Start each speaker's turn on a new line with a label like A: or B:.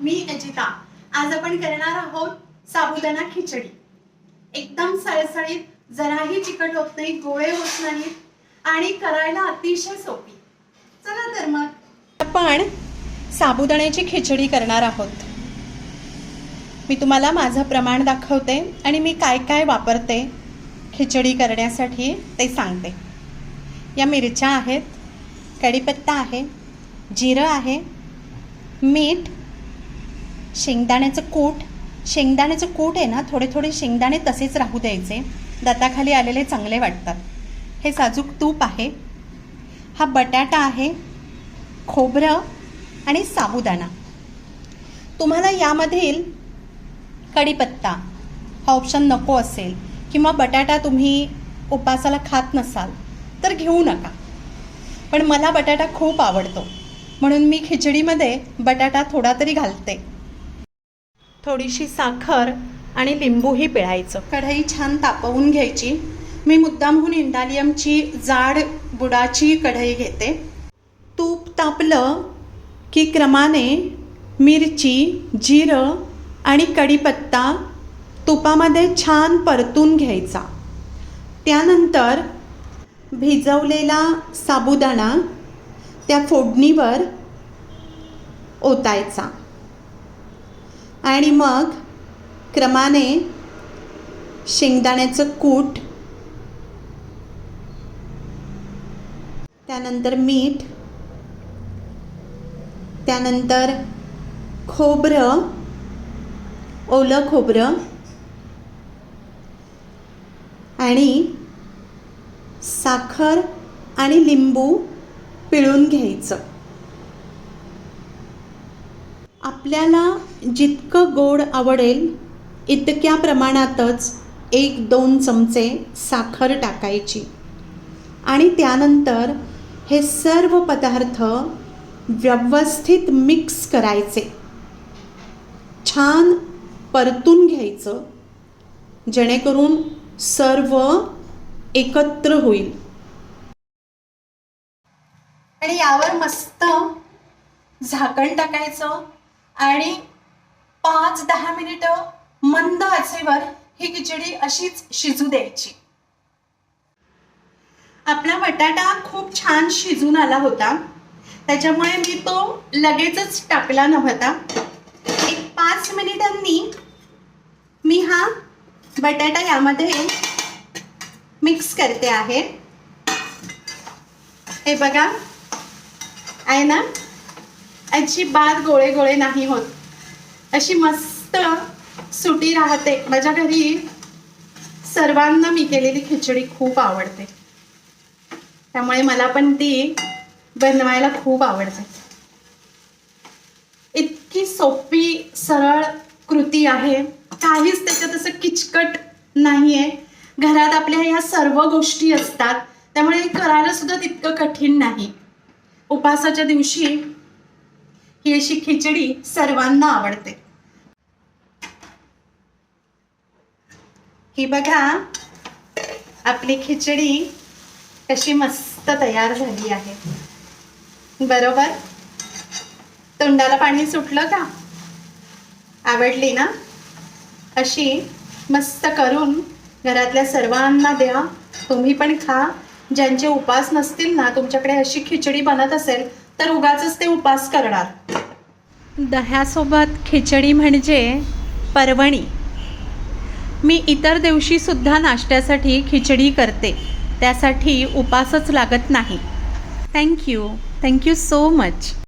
A: मी अजिता. आज आपण करणार आहोत साबुदाणा खिचडी. एकदम सळसळीत जराही चिकट होत नाही गोळे होत नाहीत आणि करायला अतिशय सोपी. चला तर मग. आपण साबुदाण्याची खिचडी करणार आहोत. मी तुम्हाला माझं प्रमाण दाखवते आणि मी काय काय वापरते खिचडी करण्यासाठी ते सांगते. या मिरच्या आहेत कढीपत्ता आहे जिरं आहे मीठ शेंगदाण्याचं कूट. शेंगदाण्याचं कूट आहे ना थोडे थोडे शेंगदाणे तसेच राहू द्यायचे. दाताखाली आलेले चांगले वाटतात. हे साजूक तूप आहे. हा बटाटा आहे खोबरं आणि साबुदाणा. तुम्हाला यामधील कढीपत्ता हा ऑप्शन नको असेल किंवा बटाटा तुम्ही उपासाला खात नसाल तर घेऊ नका. पण मला बटाटा खूप आवडतो. म्हणून मी खिचडीमध्ये बटाटा थोडा तरी घालते. थोडीशी साखर आणि लिंबूही पिळायचं. कढई छान तापवून घ्यायची. मी मुद्दामहून इंडालियमची जाड बुडाची कढई घेते. तूप तापलं की क्रमाने मिरची जिरं आणि कढीपत्ता तुपामध्ये छान परतून घ्यायचा. त्यानंतर भिजवलेला साबुदाणा त्या फोडणीवर ओतायचा. आणि मग क्रमाने शेंगदाण्याचं कूट त्यानंतर मीठ त्यानंतर खोबरं ओलं खोबरं आणि साखर आणि लिंबू पिळून घ्यायचं. आपल्याला जितकं गोड आवडेल इतक्या प्रमाणातच एक दोन चमचे साखर टाकायची. आणि त्यानंतर हे सर्व पदार्थ व्यवस्थित मिक्स करायचे. छान परतून घ्यायचं जेणेकरून सर्व एकत्र होईल. आणि यावर मस्त झाकण टाकायचं. आणि पाच दहा मिनिटं मंद आचेवर ही खिचडी अशीच शिजू द्यायची. आपला बटाटा खूप छान शिजून आला होता. त्याच्यामुळे मी तो लगेचच टाकला नव्हता. एक पाच मिनिटांनी मी हा बटाटा यामध्ये मिक्स करते आहे. हे बघा. आहे ना? अजिबात गोळे गोळे नाही होत. अशी मस्त सुटी राहते. माझ्या घरी सर्वांना मी केलेली खिचडी खूप आवडते. त्यामुळे मला पण ती बनवायला खूप आवडते. इतकी सोपी सरळ कृती आहे. काहीच त्याच्यात असं किचकट नाही आहे घरात आपल्या ह्या सर्व गोष्टी असतात. त्यामुळे करायला सुद्धा तितकं कठीण नाही. उपासाच्या दिवशी ही अशी खिचडी सर्वांना आवडते. ही बघा आपली खिचडी कशी मस्त तयार झाली आहे. बरोबर? तोंडाला पाणी सुटलं का? आवडली ना? अशी मस्त करून घरातल्या सर्वांना द्या. तुम्ही पण खा. ज्यांचे उपास नसतील ना तुमच्याकडे अशी खिचडी बनत असेल तर उगाच ते उपास करणार. दह्यासोबत खिचडी म्हणजे परवणी. मी इतर दिवशीसुद्धा नाश्त्यासाठी खिचडी करते. त्यासाठी उपासच लागत नाही. Thank you thank you so much